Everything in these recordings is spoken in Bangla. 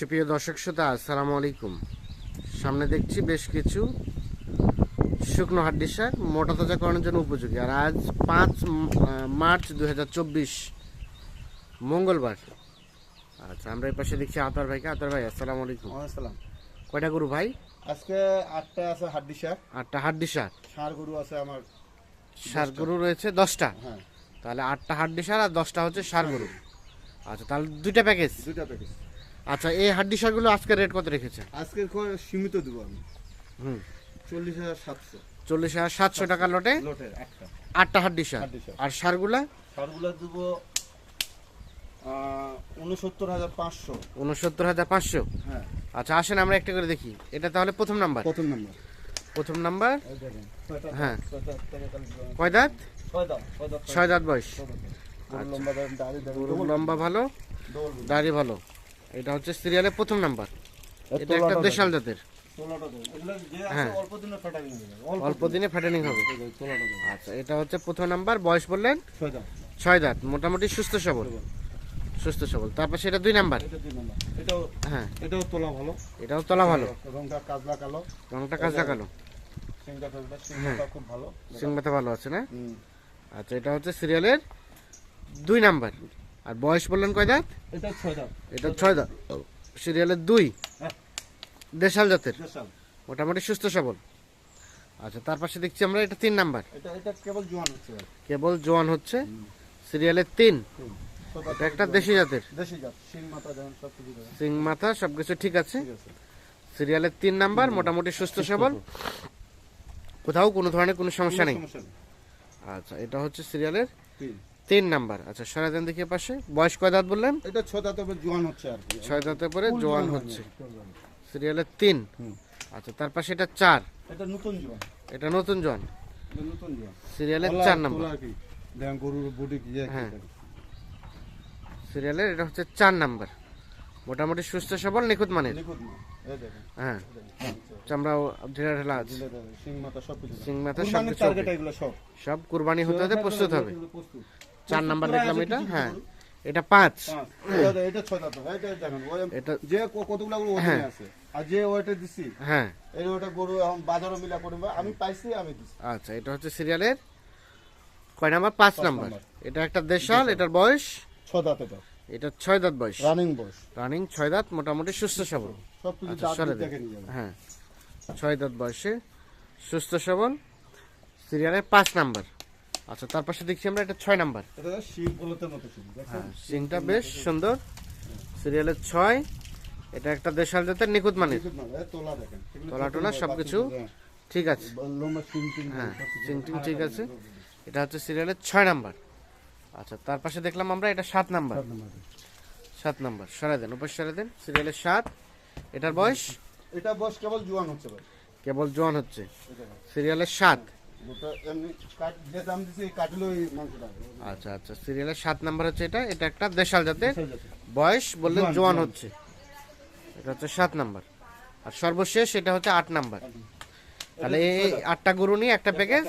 সুপ্রিয় দর্শক শ্রোতা আসসালামু আলাইকুম। সামনে দেখছি বেশ কিছু শুকনো হাড্ডি শাক মোটা তাজা করানোর জন্য উপযোগী। আর আজ পাঁচ মার্চ দু হাজার চব্বিশ মঙ্গলবার। আচ্ছা আমরা এই পাশে দেখছি আতার ভাইকে। আতার ভাই আসসালামু আলাইকুম। আসসালাম। কয়টা গরু ভাই? আজকে আটটা আছে হাড্ডি শাক আটটা হাড্ডি শাক ষাঁড় গরু আছে আমার সার গরু রয়েছে দশটা? হ্যাঁ। তাহলে আটটা হাড্ডি সার আর দশটা হচ্ছে সার গরু। আচ্ছা তাহলে দুইটা প্যাকেজ? দুইটা প্যাকেজ। আচ্ছা এই হাড্ডি সারগুলো আজকে রেট কত রেখেছে আজকে সীমিত দেবো আমি। হুম। চল্লিশ হাজার সাতশো। চল্লিশ হাজার সাতশো টাকা লটে আটটা হাড্ডি সার। আর সারগুলা? ষাঁড়গুলো দেবো উনসত্তর হাজার পাঁচশো। উনসত্তর হাজার পাঁচশো? হ্যাঁ। আচ্ছা আসেন আমরা একটা করে দেখি। এটা তাহলে প্রথম নাম্বার? প্রথম নম্বর। প্রথম নাম্বার? হ্যাঁ। কয় দাঁত? ছয় দাঁত বয়স। লম্বা ভালো? দাড়ি ভালো? এটা হচ্ছে সিরিয়ালের প্রথম নাম্বার। এটা একটা দেশাল জাতের। হ্যাঁ। অল্প দিনে ফ্যাটেনিং হবে। আচ্ছা এটা হচ্ছে প্রথম নাম্বার। বয়স বললেন? ছয় দাঁত। মোটামুটি সুস্থ সবল। সুস্থ সবল। তারপর সেটা দুই নাম্বার। এটা দুই নম্বর। এটাও হ্যাঁ। এটাও তোলা ভালো। এটাও তোলা ভালো। রংটা কাজলা কালো। রংটা কালো। হ্যাঁ। সিংটা খুব ভালো। সিং ভালো আছে না? আচ্ছা এটা হচ্ছে সিরিয়ালের দুই নাম্বার। আর বয়স বললেন কয় দাঁত? এটা ছয় দাও এটা ছয় দাঁত। সিরিয়ালের দুই? হ্যাঁ। দেশাল জাতের? মোটামুটি সুস্থ সবল। আচ্ছা তার পাশে দেখছি আমরা এটা তিন নাম্বার। কেবল জোয়ান হচ্ছে ভাই। কেবল জোয়ান হচ্ছে। সিরিয়ালের তিন। এটা একটা দেশি জাতের। সিং মাথা সবকিছু ঠিক আছে। সিরিয়ালের তিন নাম্বার মোটামুটি সুস্থ সবল। কোথাও কোনো ধরনের কোনো সমস্যা নেই? আচ্ছা এটা হচ্ছে সিরিয়ালের তিন। নাম্বার। আচ্ছা সরাতেন দেখি পাশে। বয়স কয় দাঁত বললেন? এটা ছয় দাঁত হবে জোয়ান হচ্ছে আর কি। ছয় দাঁতের পরে জোয়ান হচ্ছে। সিরিয়ালের তিন। আচ্ছা তার পাশে এটা চার। এটা নতুন জোয়ান। এটা নতুন জোয়ান। নতুন জোয়ান। সিরিয়ালের চার নাম্বার। দেখেন গরুর বডি কি হ্যাঁ। সিরিয়ালের এটা হচ্ছে চার নাম্বার। মোটামুটি সুস্থ সবল নিখুঁত মানের। হ্যাঁ। চামড়াও ঢেলা ঢেলা আছে। সিং মাথা সব। কুরবানি হতে হতে প্রস্তুত হবে। চার নাম্বার দেখলাম এটা হ্যাঁ এটা পাঁচ। এটা ছয় দাঁত। এটা দেখেন, এটা যে কতগুলা ওজনে হ্যাঁ। আছে। আর যে ওইটা দিছি, হ্যাঁ এই ওইটা গরু এখন বাজারও মিলা করবে। আমি পাইছি, আমি দিছি। আচ্ছা এটা হচ্ছে সিরিয়ালের কয় নাম্বার পাঁচ নাম্বার। এটা একটা দেশাল এটার বয়স ছয় দাঁত এটা। এটা ছয় দাঁত বয়স রানিং বয়স। রানিং ছয় দাঁত মোটামুটি সুস্থ সবল সবকিছু আচ্ছা দাঁত দেখে নিয়ে হ্যাঁ ছয় দাঁত বয়সে সুস্থ সবল সিরিয়ালের পাঁচ নাম্বার আচ্ছা তার পাশে দেখছি আমরা এটা ছয় নাম্বার। এটা শিব বলতের মতো শিব, হ্যাঁ সিংটা বেশ সুন্দর। সিরিয়ালের ছয় এটা একটা দেশাল জাতের নিখুঁত মানের। নিখুঁত না, এই তোলা টোলা সবকিছু ঠিক আছে। হ্যাঁ সবকিছু। সিং টিং ঠিক আছে। এটা হচ্ছে সিরিয়ালের ছয় নাম্বার। আচ্ছা তার পাশে দেখলাম আমরা এটা সাত নাম্বার। সাত নাম্বার। সরাই দেন উপর সরাই দেন। সিরিয়ালের সাত এটার বয়স? এটা বয়স কেবল জোয়ান হচ্ছে। কেবল জোয়ান হচ্ছে। সিরিয়ালের সাত। আচ্ছা আচ্ছা। সিরিয়ালের সাত নাম্বার হচ্ছে এটা। এটা একটা দেশাল জাতের বয়স বললেন জোয়ান। হচ্ছে। এটা হচ্ছে সাত নাম্বার। আর সর্বশেষ এটা হচ্ছে আট নাম্বার। তাহলে এই আটটা গরু নিয়ে একটা প্যাকেজ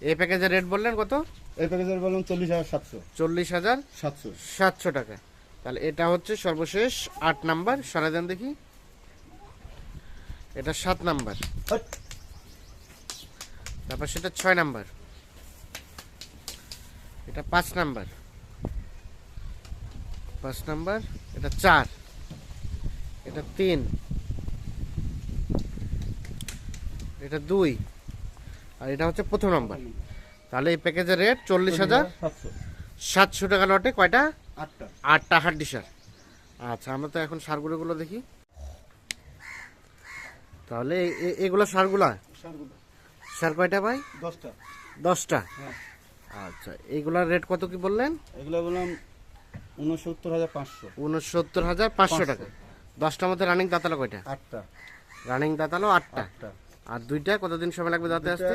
এই প্যাকেজের রেট বললেন কত? এই প্যাকেজের বললাম চল্লিশ হাজার সাতশো। চল্লিশ হাজার সাতশো সাতশো টাকা। তাহলে এটা হচ্ছে সর্বশেষ আট নাম্বার। সরাই দেন দেখি। এটা সাত নাম্বার। তারপর সেটা ছয় নাম্বার। এটা পাঁচ নাম্বার। পাঁচ নাম্বার এটা চার। এটা তিন। এটা দুই। আর এটা হচ্ছে প্রথম নাম্বার। তাহলে এই প্যাকেজের রেট চল্লিশ হাজার সাতশো টাকা লটে। কয়টা? আটটা। আটটা হাড্ডি সার। আচ্ছা আমরা তো এখন সারগুলোগুলো দেখি। তাহলে এগুলো সারগুলা? সারগুলো। সার কয়টা ভাই? দশটা। দশটা? হ্যাঁ। আচ্ছা এইগুলার রেট কত কি বললেন? এগুলো বললাম উনসত্তর হাজার পাঁচশো। উনসত্তর হাজার পাঁচশো টাকা। দশটার মধ্যে রানিং দাঁতালো কয়টা? আটটা। রানিং দাঁতালো আটটা। আর দুইটা কতদিন সময় লাগবে দাঁতে আসতে?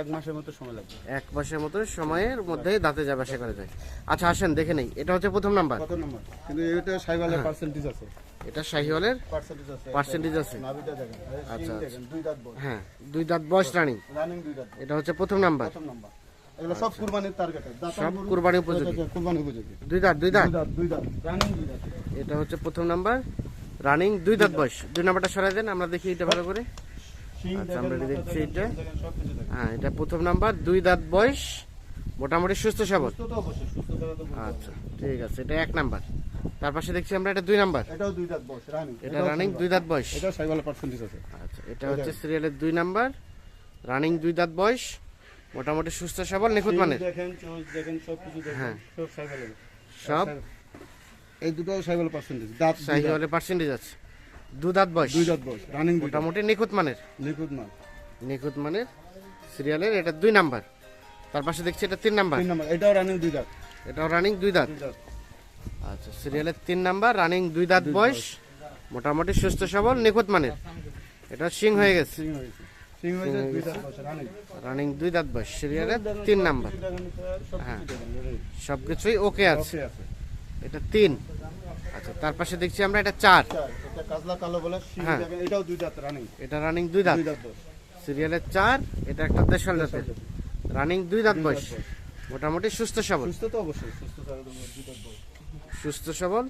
এক মাসের মতো সময় লাগবে। এক মাসের মতো সময়ের মধ্যেই দাঁতে যাবে আশা করা যায়। আচ্ছা আসেন দেখে নেই। এটা হচ্ছে প্রথম নাম্বার কত নম্বর কিন্তু এটা সাইবালের পার্সেন্টেজ আছে। এটা শাহিওয়ালের পার্সেন্টেজ আছে আচ্ছা, আচ্ছা। হ্যাঁ দুই দাঁত বয়স রানিং এটা হচ্ছে প্রথম নাম্বার এগুলো সব কুরবানির টার্গেট সব কুরবানি উপযোগী। কুরবানি উপযোগী। দুই দাঁত দুই দাঁত? দুই দাঁত রানিং দুই দাঁত। এটা হচ্ছে প্রথম নাম্বার রানিং দুই দাঁত বয়স। দুই নাম্বারটা সরাই দেন আমরা দেখি এটা ভালো করে। আচ্ছা, আমরা দেখছি এটা। হ্যাঁ এটা প্রথম নাম্বার দুই দাঁত বয়স মোটামুটি সুস্থ সবল। আচ্ছা ঠিক আছে এটা এক নাম্বার। তার পাশে দেখছি আমরা এটা দুই নাম্বার। এটাও দুই দাঁত বয়স, রানিং। এটা রানিং দুই দাঁত বয়স। সাইওয়ালের percentage আছে। আচ্ছা এটা হচ্ছে সিরিয়ালের দুই নাম্বার। রানিং দুই দাঁত বয়স মোটামুটি সুস্থ সবল নিখুঁত মানের। দেখেন, দেখেন, দেখেন, হ্যাঁ। সব সাইওয়ালের। সব? এই দুটো percentage, দাঁত দুই পার্সেন্টেজ আছে। দু দাঁত বয়স। দুই দাঁত বয়স, রানিং মোটামুটি নিখুঁত মানের। লিকুইড মাল। নিখুঁত মানের সিরিয়ালের এটা দুই নাম্বার। তার পাশে দেখছি এটা তিন নাম্বার। তিন নাম্বার, এটাও রানিং দুই দাঁত, এটাও রানিং দুই দাঁত। দুই দাঁত। আচ্ছা সিরিয়ালের তিন নাম্বার রানিং দুই দাঁত বয়স মোটামুটি সুস্থ সবল নিখুঁত মানের। এটা সিং হয়ে গেছে। রানিং। দুই দাঁত বয়স সিরিয়ালের তিন নাম্বার। হ্যাঁ। ready। সবকিছুই ওকে আছে। এটা তিন। আচ্ছা তার পাশে দেখছি আমরা এটা চার। হ্যাঁ। এটাও দুই দাঁত, রানিং। এটা রানিং দুই দাঁত। সিরিয়ালের চার এটা একটা দেশাল জাতের রানিং দুই দাঁত বয়স দাঁত বয়স। মোটামুটি সুস্থ সবল। সুস্থ তো অবশ্যই, সুস্থ সুস্থ সবল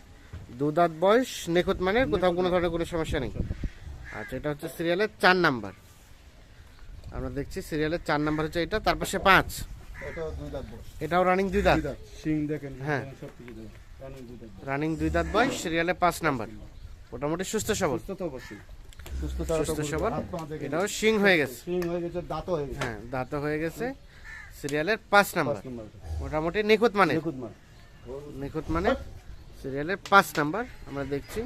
দু দাঁত বয়স নিখুঁত মানে কোথাও কোনো ধরনের কোনো সমস্যা নেই আচ্ছা এটা হচ্ছে সিরিয়ালের চার নাম্বার আমরা দেখছি সিরিয়ালের চার নাম্বার হচ্ছে এটা তার পাশে পাঁচ এটাও দুই দাঁত বয়স। এটাও রানিং দুই দাঁত দাঁত, শিং দেখেন, হ্যাঁ। রানিং দুই দাঁত বয়স। রানিং দুই দাঁত বয়স সিরিয়ালে পাঁচ নাম্বার মোটামুটি সুস্থ সবল সুস্থ তো অবশ্যই। সুস্থ ছাড়া তো সুস্থ গরু সবল। এটাও শিং হয়ে গেছে শিং হয়ে গেছে, দাঁতও হয়ে গেছে। হ্যাঁ দাঁত হয়ে গেছে সিরিয়ালের পাঁচ নাম্বার মোটামুটি নিখুঁত মানে নিখুঁত। নিখুঁত মানে সিরিয়ালের পাঁচ নাম্বার আমরা দেখছি।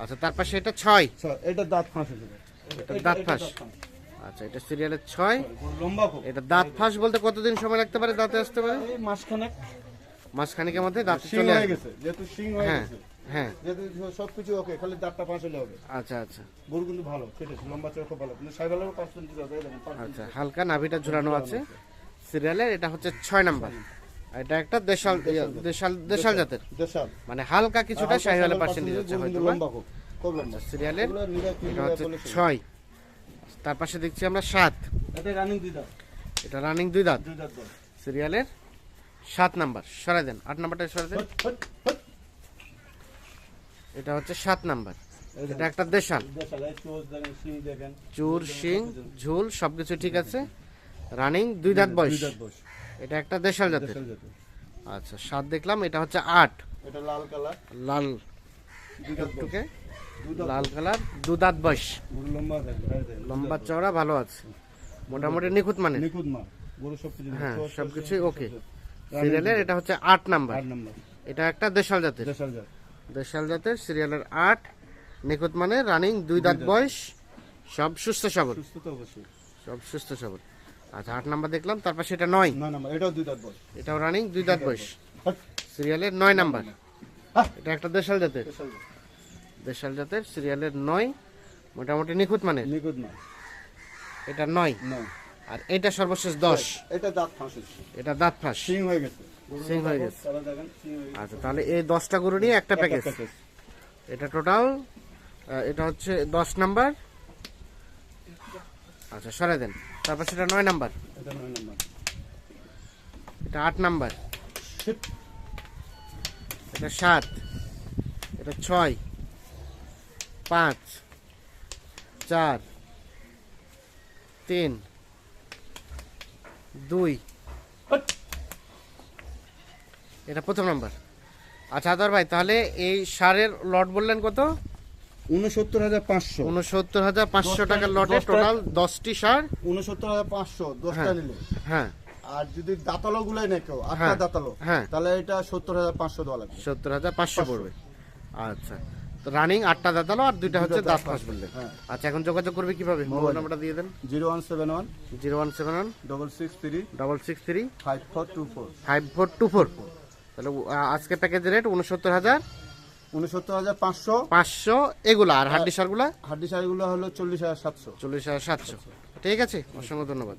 আচ্ছা তার পাশে এটা ছয়। এটা দাঁত ফাঁস এটা দাঁত ফাঁস। আচ্ছা এটা সিরিয়ালের ছয়। লম্বা এটা দাঁত ফাঁস বলতে কতদিন সময় লাগতে পারে? দাঁতে আসতে পারে? মাসখানেক। মাসখানিকের মধ্যে দাঁত চলে গেছে যেহেতু শিং হয়ে হ্যাঁ গেছে। হ্যাঁ। সবকিছু ওকে খালি দাঁতটা ফাঁস হলে হবে। আচ্ছা আচ্ছা। গরু কিন্তু ভালো কেটেছে লম্বা চড়া ভালো। কিন্তু সাইবালেরও পার্সেন্টেজ আছে আচ্ছা হালকা নাভিটা ঝুলানো আছে। সিরিয়ালের এটা হচ্ছে ছয় নাম্বার। এটা একটা দেশাল ইয়া, দেশাল দেশাল জাতের। দেশাল। মানে হালকা কিছুটা শাহিওয়ালের পার্সেন্টেজ percentage আছে হয়তো সিরিয়ালের এটা হচ্ছে ছয়। তার পাশে দেখছি আমরা সাত। এটা রানিং দুই দাঁত। এটা রানিং দুই দাঁত। সিরিয়ালের সাত নাম্বার। সরাই দেন। আট নাম্বারটা সরাই দেন। এটা হচ্ছে সাত নাম্বার। এটা একটা দেশাল। দেশাল, চুর শিং ঝুল সবকিছু ঠিক আছে। রানিং দুই দাঁত বয়স। দুই দাঁত বয়স। এটা একটা দেশাল জাতের। আচ্ছা সাত দেখলাম এটা হচ্ছে আট। এটা লাল কালার। লাল। টুকে লাল কালার দু দাঁত বয়স। লম্বা চওড়া ভালো আছে। মোটামুটি নিখুঁত মানে। নিখুঁত মাল গরু সবকিছু হ্যাঁ, চোচ, চোচ, সবকিছুই শিং, okay। সব আছে। সিরিয়ালের এটা হচ্ছে আট নাম্বার। আট নম্বর। এটা একটা দেশাল জাতের। দেশাল জাত। দেশাল জাতের সিরিয়ালের আট নিখুঁত মানে রানিং দুই দাঁত। বয়স সব সুস্থ সবল। সুস্থ তো অবশ্যই। সব সুস্থ সবল। আচ্ছা আট নাম্বার দেখলাম তারপর সেটা নয়। নয় নম্বর এটাও দুই দাঁত বয়স। এটাও রানিং দুই দাঁত বয়স। সিরিয়ালের নয় নাম্বার। হ্যাঁ। এটা একটা দেশাল জাতের। দেশাল জাতের সিরিয়ালের নয় মোটামুটি নিখুঁত মানে নিখুঁত এটা নয়। আর এটা সর্বশেষ দশ। এটা দাঁত ফাঁসে এটা দাঁত ফাঁস। শিং হয়ে গেছে। শিং হয়ে গেছে। হয়ে। আচ্ছা তাহলে এই দশটা গরু নিয়ে একটা প্যাকেজ। এটা টোটাল এটা হচ্ছে দশ নাম্বার। আচ্ছা সরাই দেন। তারপর সেটা নয় নাম্বার। এটা নয় নম্বর। এটা আট নাম্বার। এটা সাত। এটা ছয়। পাঁচ। চার। তিন। দুই। এটা প্রথম নাম্বার। আচ্ছা আদর ভাই তাহলে এই সারের লট বললেন কত? উনসত্তর হাজার পাঁচশো। উনসত্তর হাজার পাঁচশো টাকার লটে টোটাল দশটি সার? উনসত্তর হাজার পাঁচশো দশটা হ্যাঁ। নিলে। হ্যাঁ। আর যদি দাঁতালো গুলাই নেই কেউ আটটা হ্যাঁ, দাঁতালো হ্যাঁ। তাহলে এটা সত্তর হাজার পাঁচশো দেওয়া লাগবে। সত্তর হাজার পাঁচশো পড়বে। আচ্ছা। তো রানিং আটটা দাঁতালো আর দুইটা হচ্ছে দাঁত ফাঁস বললেন হ্যাঁ। আচ্ছা এখন যোগাযোগ করবে কীভাবে? মোবাইল নাম্বারটা দিয়ে দেন। Zero one seven one. Zero one seven one. Double six three. Double six three. Five four two four. Five four two four. তাহলে আজকে প্যাকেজ রেট উনসত্তর হাজার উনসত্তর হাজার পাঁচশো। পাঁচশো এগুলা আর হাড্ডি সারগুলা হাড্ডি সারগুলো হলো চল্লিশ হাজার সাতশো। চল্লিশ হাজার সাতশো। ঠিক আছে অসংখ্য ধন্যবাদ।